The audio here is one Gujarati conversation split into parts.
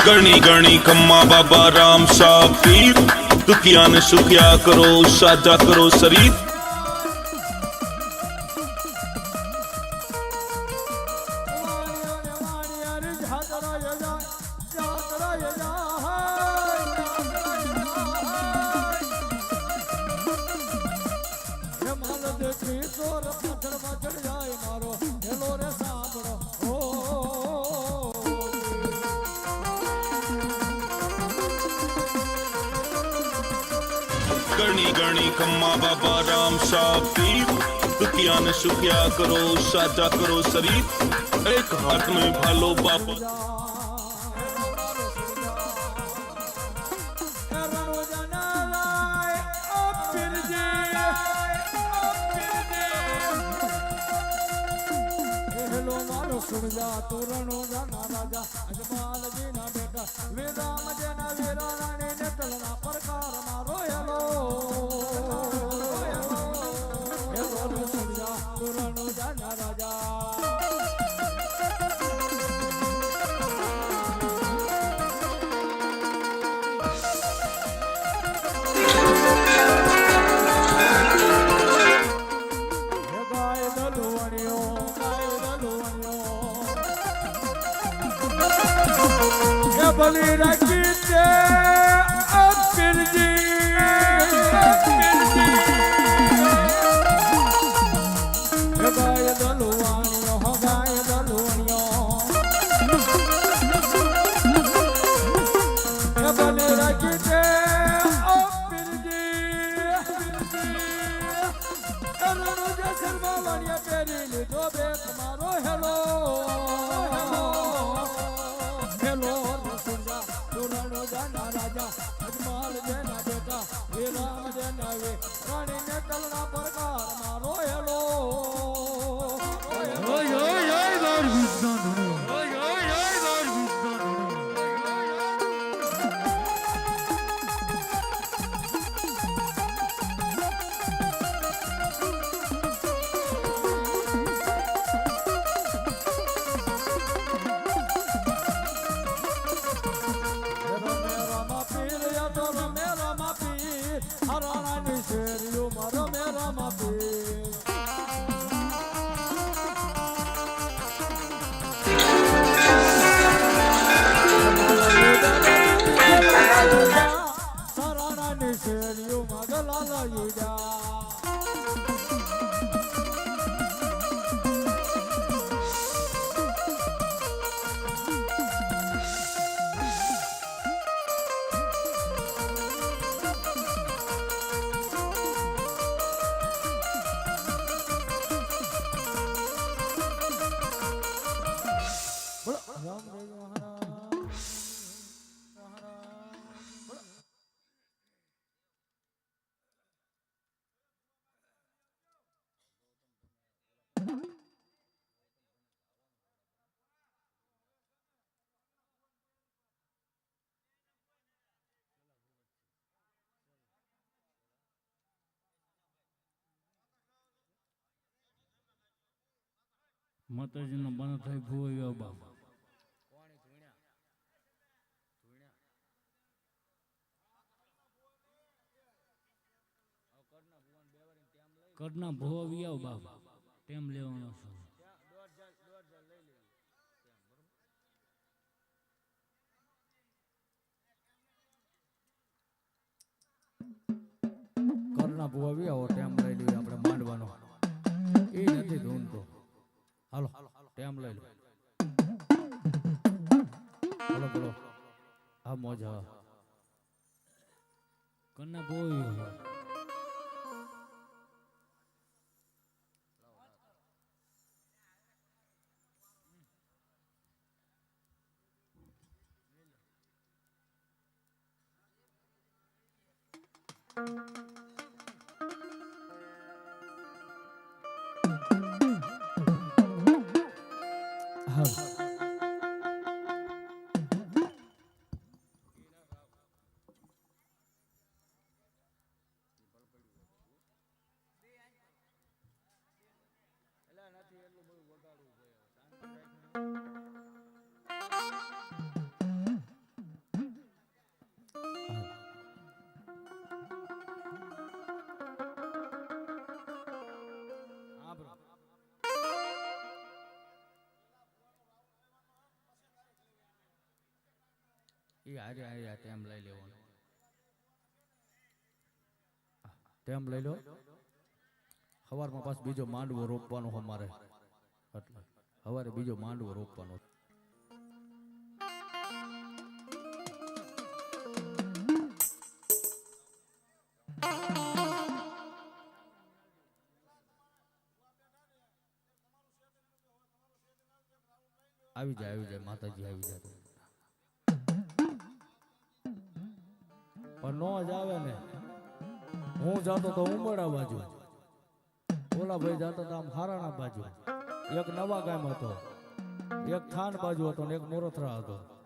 ગણી ગણી કમ્મા બાબા રામ સાહ પીર દુખિયા ને સુખ્યા કરો સાજા કરો શરીફ ગણી ગણી ખમ્મા બાબા રામ સાહ પીર દુખિયા ને સુખ્યા કરો, સાજા કરો શરીફ એક હાથ મેં ભાલો બાપા. બની રાખ માતાજીનો બનો થઈ ભૂવ્યો બાબા કરના ભૂવ્યો બાબા ટેમ લેવાનો છું. કરના આવો, ટેમ લઈ લઈએ આપણે માંડવાનો. એ નથી ઢૂંઢતો હાલો ટેમ લઈ લો. બોલો બોલો. હા મોજ હા કન્ના બોય. એ હારે હારે તેમ લઈ લેવાનું. તેમ લઈ લો. સવારમાં પાછો બીજો માંડવો રોપવાનો અમારે. એટલે સવારે બીજો માંડવો રોપવાનો. આવી જાય આવી જાય. માતાજી આવી જાય. પણ નો જ આવે ને. હું જાતો તો ઉમરા બાજુ. ઓલા ભાઈ જાતો તો આમ હારાણા બાજુ. એક નવા ગામ હતો. એક થાન બાજુ હતો ને એક મોરથરા હતો.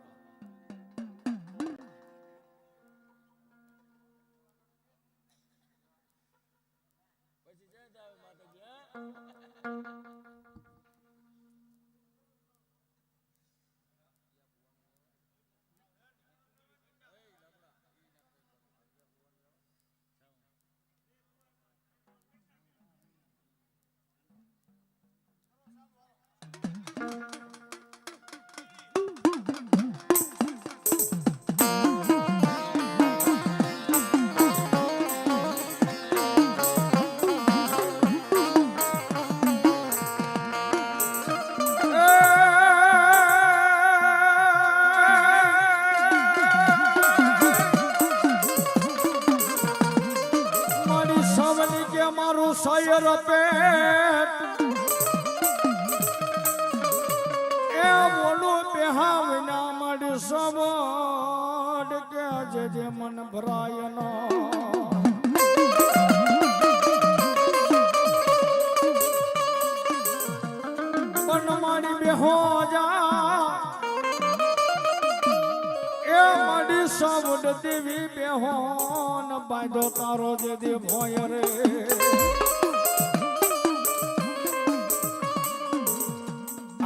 સાવડ દેવી બેહોન બાંધો તારો જે દે ભોય રે.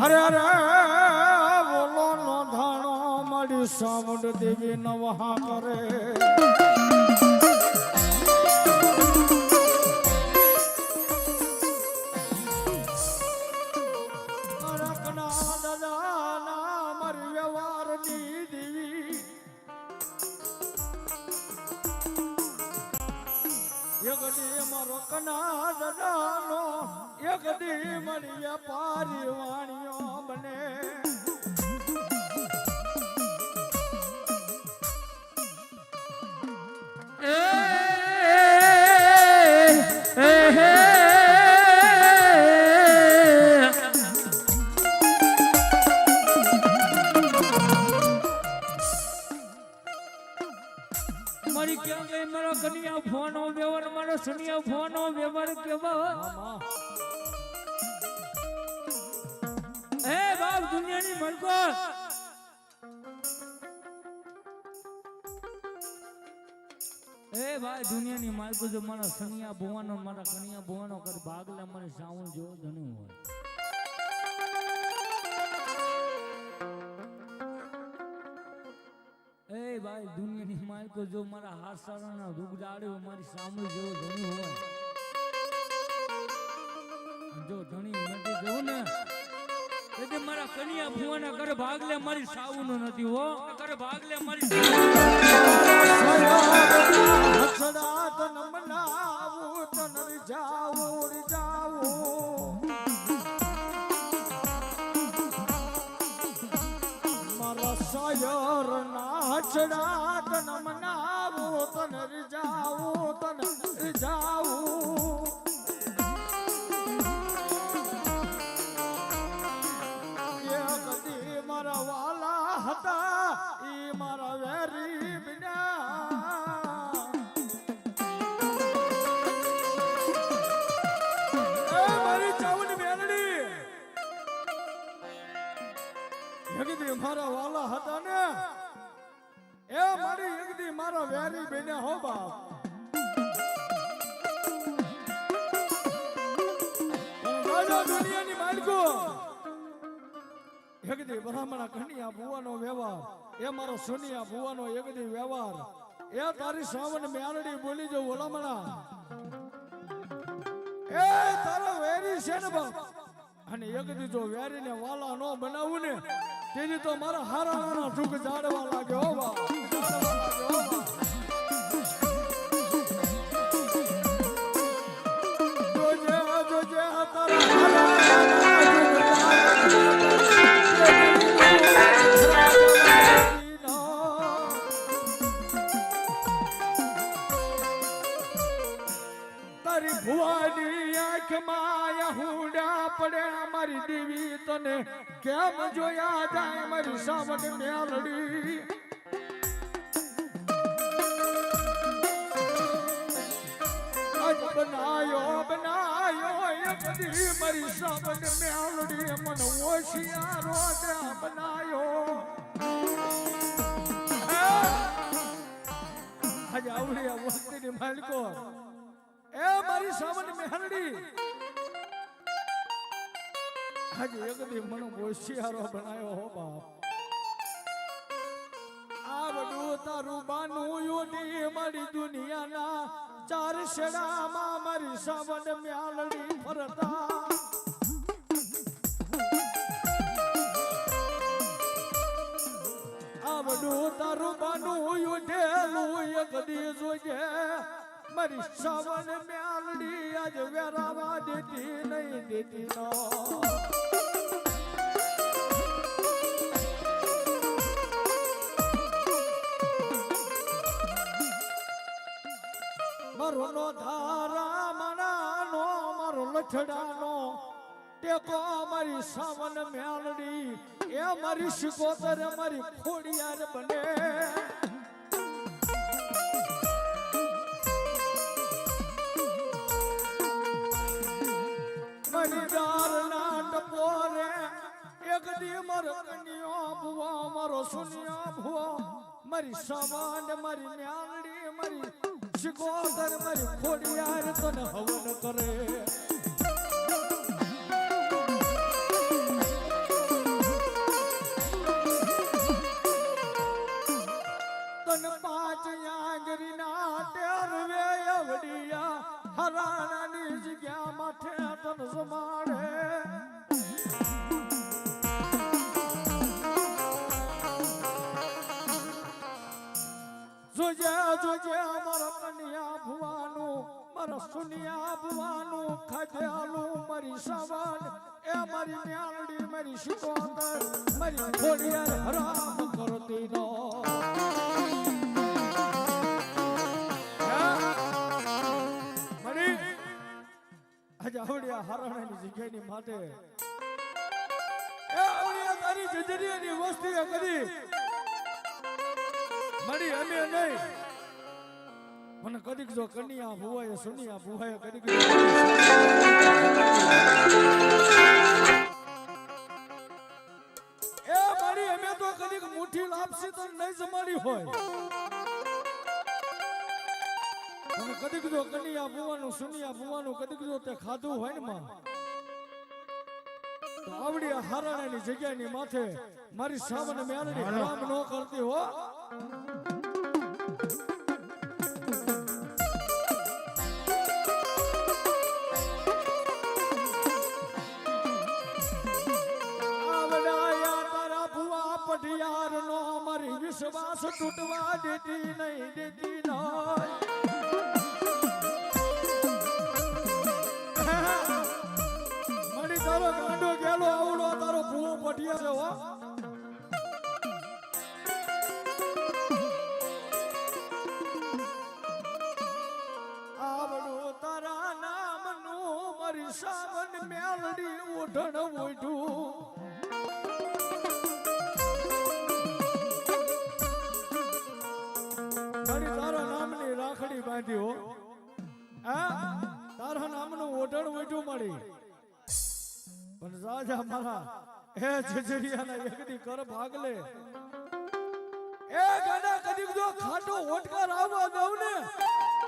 અરે અરે, બોલો નો ધાણો મળી સાવડ દેવી નવહા કરે. એક દી મારી માલકો જો મારા ભુવાનો મારા કનિયા ભુવાનો કર ભાગલે મને સાવણ જેવો ધણ્યું હોય. એ ભાઈ, દુનિયાની માલકો જો મારા હાથ સારાના રૂગડાડ્યો મારી સામું જેવો ધણી હોય. જો ધણી નથી જવું ને એટલે મારા કન્યા ભુવાના ઘર ભાગલે મારી સાવું નથી હો. ઘર ભાગલે મારી તન મનાવું તન જાવું જાવું. મારા સયર નાચડા તન મનાવો તન રીજાવું તન રીજાવું બ્રાહ્મણા કન્યા ભુવાનો વ્યવહાર. એ મારો સુનિયા ભુવાનો યગદી વ્યવહાર. એ તારી શ્રાવણ મેલડી બોલી જો, ઓલામણા. એ તારો વેરી છે ને બાપ. અને એકદી જો વેરીને વાલા નો બનાવું ને, તેની તો મારા હારા હારા ઝુક જાડવા લાગે હો બાપ. સાવડ મ્યાલડી અજ બનાયો બનાયો એક દી મારી સાવડ મેલડી મન ઓશિયારો ત્યાં બનાયો. આજે આવડી આ વસ્તીની માલકો. એ મારી સાવન મેહરડી આજે એકદી મનો હોશિયારો બનાયો, હો બાપ. બધું તારું બાનું યોની મારી દુનિયાના ચાર શેડામાં મારી સાવન મ્યાલડી ફરતા. આ બધું તારું બાનું યુઠેલું એક દી જોજે મારી સાવન મ્યાલડી આજ વેરાવા દેતી નહીં દેતી નો. મારો ધારા મનાનો મારો લઠડાનો. ટેકો મારી સાવન મ્યાલડી એ મારી શિકોતર મારી ખોડિયાર બને. મણિદાર ના ટપોરે એક દી મારો કન્યો ભુવા, મારો સુનિયો ભુવા. મારી સાવન, મારી મ્યાલડી મારી શિકોતર મારી ખોડિયાર તને હવન કરે તન મ્યાલડી મારી ખોડિયાર હરામ કરતી નો આવડિયા હારાણાની જગ્યાની માટે એ આવડિયા તારી જજરીયાની વસ્તીએ કરી નહીં મને કદીક જો કન્યા ભુવાએ સુનિયા ભુવાએ કદીક મુઠ્ઠી લાપસી તો નહીં જમાડી હોય. અને કદી જો કન્યા ભુવાનું સુનિયા ભુવાનું કદી જો તે ખાધું હોય ને માં તો આવડી હારાણાની જગ્યાની માથે મારી સામે મેળડી હરામ ન કરતી હો. વિશ્વાસ તૂટવા દેતી નહીં દેતી નહીં. તારો ગાંડો ગેલો આવડો તારો ભૂવો પઠીએ છે, હો. આવડું તારા નામનું મારી સાવન મેલડી ઉઠણ ઉઠું બાંધી હો? આ તારા ઓઢણ ઓઢું મળી પણ રાજા મારા હે જજરિયાના એકદી કર ભાગલે. એ ગાડા કદી જો ખાટો ઓટકાર આવવા દઉં ને,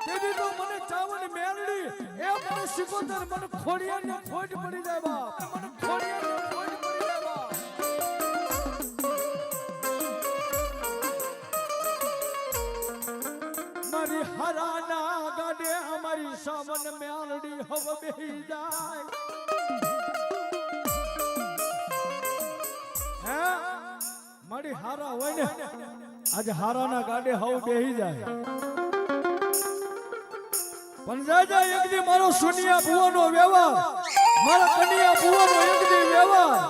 તેથી તો મને ચાવની મેળડી એ મને સિકોતર મને ખોડિયાર ની ખોટ પડી જાય બાપ. મને ખોડિયાર મેલડી હવ બેહી જાય. હે? મારી હારા હોય ને, આજે હારાના ગાડે હવ બેહી જાય. પણ જાજા એક દી મારો સુનિયા ભુવાનો વ્યવહાર, મારા કનિયા ભુવાનો એક દી વ્યવહાર.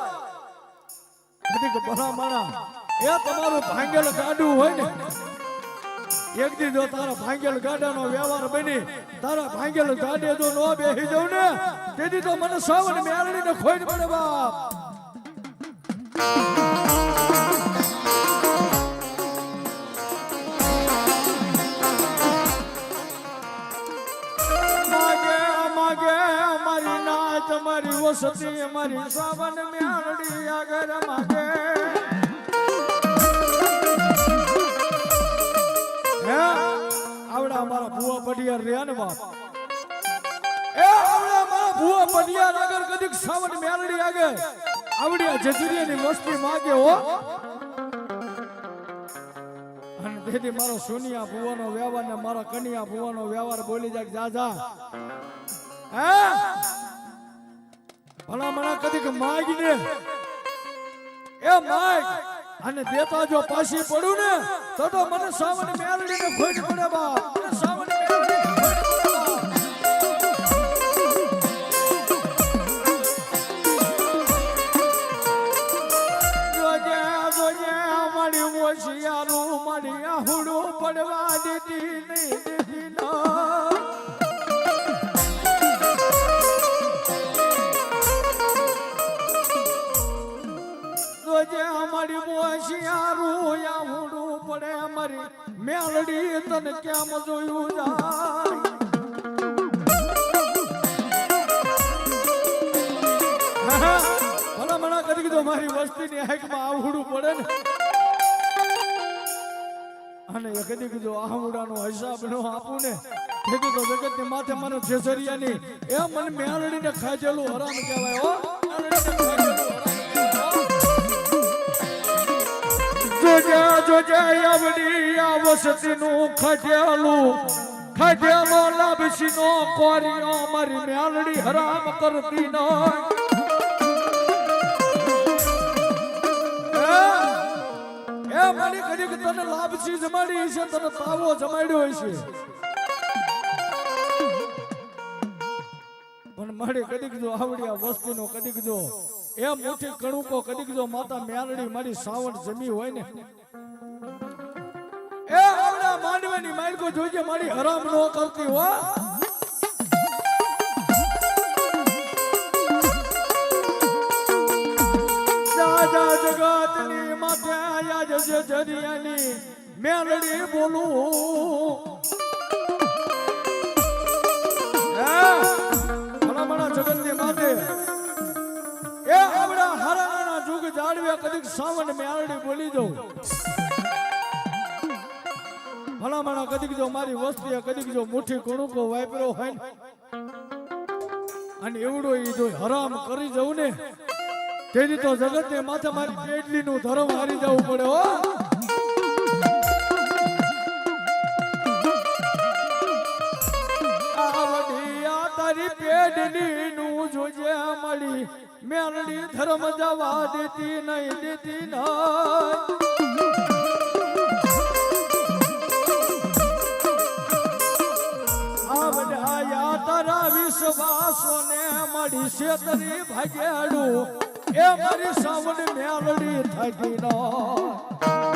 બધી બરા માણા, એ તમારું ભાંગેલ ગાડું હોય ને એક દી જો તારા ભાંગેલ ગાડાનો વ્યવહાર બની, તારા ભાંગેલ ગાડે જો નો બેહી જાઉં ને, તેથી તો મને સાવન મેળવીને ખોઈ પડે બાપ. અમારી વસતી અમારી સાવન મેળડી આગળ માગે. આવડા મારા ભુવા પડિયાર રહ્યા ને બાપ. એ આવડા મારા ભુવા પડિયાર આગળ કદીક સાવન મેળડી આગળ આવડી આ જજરીયાની મસ્તી માગે હો. અને તેથી મારો સોનિયા ભુવાનો વ્યવહાર ને મારા કનિયા ભુવાનો વ્યવહાર બોલી જાય જા જા. હે? ભલા મણા કદીક માગીને એ માગ. અને દેતા જો પાછી પડું ને, તો તો મને સાવન મેલડીને ખોટ પડે બા અમારી હોશિયારું આહુડું પડે અમારી મેલડી તને કેમ જોયું જાય ભલા મણા કરી દીધો, મારી વસ્તીની હાઈકમાં આવડું પડે ને. અને એ કદી કીધું આહુડાનો હિસાબ નો આપું ને. કીધું તો જગતની માથે મને જેસરિયાની એ મને મેળડીને ખાજેલું હરામ કહેવાય, હો. જોજે જોજે આવડી આ વસતીનું ખજેલું. ખજેલો લાભસીનો કોરિયો મારી મેળડી હરામ કરતી નહીં એ મારી કદી તને લાભસી જમાડી છે, તને તાવો જમાડ્યો છે. પણ મારી કદી જો આવડી આ વસ્તુનો કદીક જો, એમ ઉઠી કણુકો કદીક જો માતા મેલડી મારી સાવણ જમી હોય ને. એ આવડા માંડવાની માલકો જોજે, મારી હરામ નો કરતી હો. જશે જરિયાની મેલડી બોલું જગતની માતે એ આપણા હરાના જુગ જાળવ્યા કદીક સાવન મેળડી બોલી દઉં. ભલા ભલા કદીક જો મારી વસ્તી કદીક જો મુઠ્ઠી કણુકો વાપરો હોય અને એવડો ઈ જો હરામ કરી જવું ને તેથી તો જગત ને માથે મારી કેટલી નું ધર્મ હારી જવું પડે, હો. તારી પેડલી નું જોજે મળી મેળડી ધર્મ જવા દેતી નહીં દેતી નહીં. તારા વિશ્વાસો ને મળી શેતરી ભાગ્યાડું એ મારી સાવડ મેળડી થકી ન.